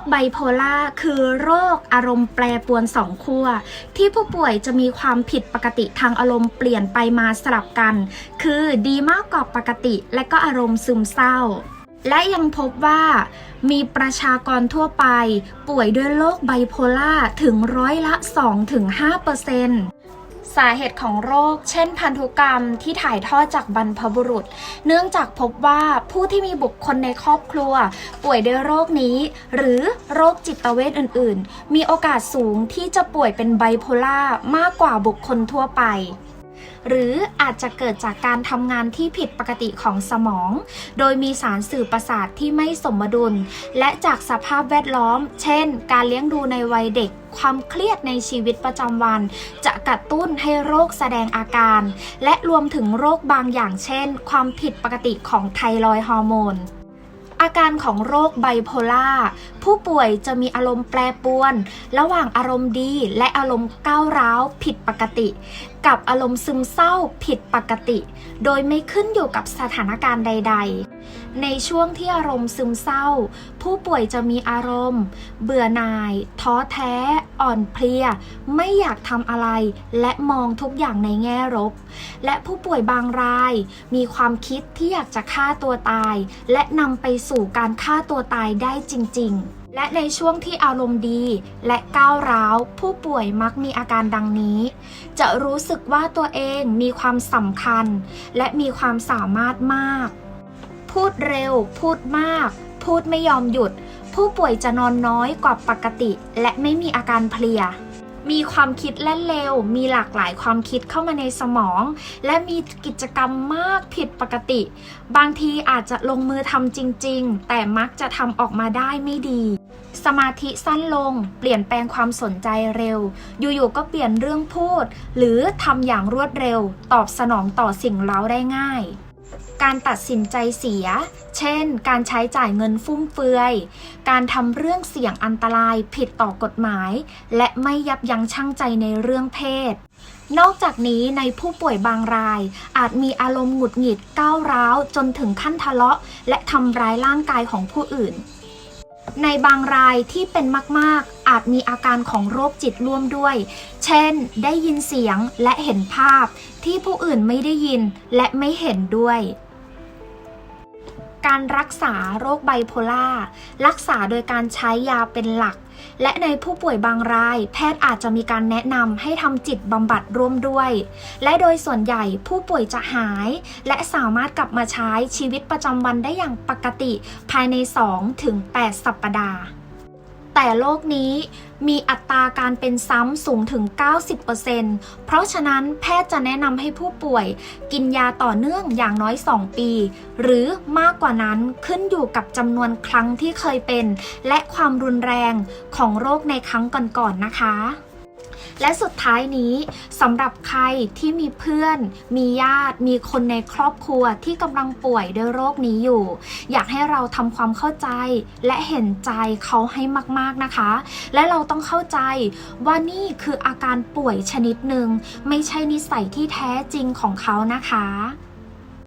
คไบโพล่าคือโรคอารมณ์แปรปรวนสองขั้วที่ผู้ป่วยจะมีความผิดปกติทางอารมณ์เปลี่ยนไปมาสลับกัน คือดีมากกว่าปกติ และก็อารมณ์ซึมเศร้า และยังพบว่ามีประชากรทั่วไป ป่วยด้วยโรคไบโพล่าถึงร้อยละ 2-5% สาเหตุของโรค เช่นพันธุกรรมที่ถ่ายทอดจากบรรพบุรุษ เนื่องจากพบว่าผู้ที่มีบุคคลในครอบครัว ป่วยด้วยโรคนี้ หรือโรคจิตเวชอื่น ๆ มีโอกาสสูงที่จะป่วยเป็นไบโพล่ามากกว่าบุคคลทั่วไป หรืออาจจะเกิดจากการทำงานที่ผิดปกติของสมอง โดยมีสารสื่อประสาทที่ไม่สมดุล และจากสภาพแวดล้อม เช่น การเลี้ยงดูในวัยเด็ก ความเครียดในชีวิตประจำวัน จะกระตุ้นให้โรคแสดงอาการ และรวมถึงโรคบางอย่างเช่น ความผิดปกติของไทรอยฮอร์โมน อาการของโรคไบโพล่าผู้ป่วยจะมีอารมณ์แปรปรวน ระหว่างอารมณ์ดีและอารมณ์ก้าวร้าวผิดปกติ กับอารมณ์ซึมเศร้าผิดปกติ โดยไม่ขึ้นอยู่กับสถานการณ์ใด ๆ ในช่วงที่อารมณ์ซึมเศร้า ผู้ป่วยจะมีอารมณ์ เบื่อหน่าย ท้อแท้ อ่อนเพลีย ไม่อยากทำอะไร และมองทุกอย่างในแง่ลบและผู้ป่วยบางราย มีความคิดที่อยากจะฆ่าตัวตาย และนำไปสู่การฆ่าตัวตายได้จริง ๆ และในช่วงที่อารมณ์ดีและก้าวร้าว ผู้ป่วยมักมีอาการดังนี้ จะรู้สึกว่าตัวเองมีความสำคัญ และมีความสามารถมาก พูดเร็ว พูดมาก พูดไม่ยอมหยุด ผู้ป่วยจะนอนน้อยกว่าปกติ และไม่มีอาการเพลีย มีความคิดแล่นเร็ว มีหลากหลายความคิดเข้ามาในสมอง และมีกิจกรรมมากผิดปกติ บางทีอาจจะลงมือทำจริง ๆ แต่มักจะทำออกมาได้ไม่ดี สมาธิสั้นลง เปลี่ยนแปลงความสนใจเร็ว อยู่ๆก็เปลี่ยนเรื่องพูด หรือทำอย่างรวดเร็ว ตอบสนองต่อสิ่งเร้าได้ง่าย การตัดสินใจเสีย เช่น การใช้จ่ายเงินฟุ่มเฟือย การทำเรื่องเสี่ยงอันตรายผิดต่อกฎหมาย และไม่ยับยั้งชั่งใจในเรื่องเพศ นอกจากนี้ในผู้ป่วยบางราย อาจมีอารมณ์หงุดหงิดก้าวร้าวจนถึงขั้นทะเลาะ และทำร้ายร่างกายของผู้อื่น ในบางรายที่เป็นมาก ๆ อาจมีอาการของโรคจิตร่วมด้วย เช่น ได้ยินเสียงและเห็นภาพที่ผู้อื่นไม่ได้ยินและไม่เห็นด้วย การรักษาโรคไบโพล่ารักษาโดยการใช้ยาเป็นหลัก และในผู้ป่วยบางราย แพทย์อาจจะมีการแนะนำให้ทำจิตบำบัดร่วมด้วย และโดยส่วนใหญ่ผู้ป่วยจะหาย และสามารถกลับมาใช้ชีวิตประจำวันได้อย่างปกติ ภายใน 2-8 สัปดาห์ แต่โรคนี้มีอัตราการเป็นซ้ำสูงถึง 90%เพราะฉะนั้นแพทย์จะแนะนำให้ผู้ป่วย กินยาต่อเนื่องอย่างน้อย 2 ปี หรือมากกว่านั้นขึ้นอยู่กับจำนวนครั้งที่เคยเป็น และความรุนแรงของโรคในครั้งก่อนๆนะคะ และสุดท้ายนี้สำหรับใครที่มีเพื่อน มีญาติ มีคนในครอบครัวที่กำลังป่วยด้วยโรคนี้อยู่ อยากให้เราทำความเข้าใจและเห็นใจเขาให้มากๆนะคะ และเราต้องเข้าใจว่านี่คืออาการป่วยชนิดหนึ่งไม่ใช่นิสัยที่แท้จริงของเขานะคะ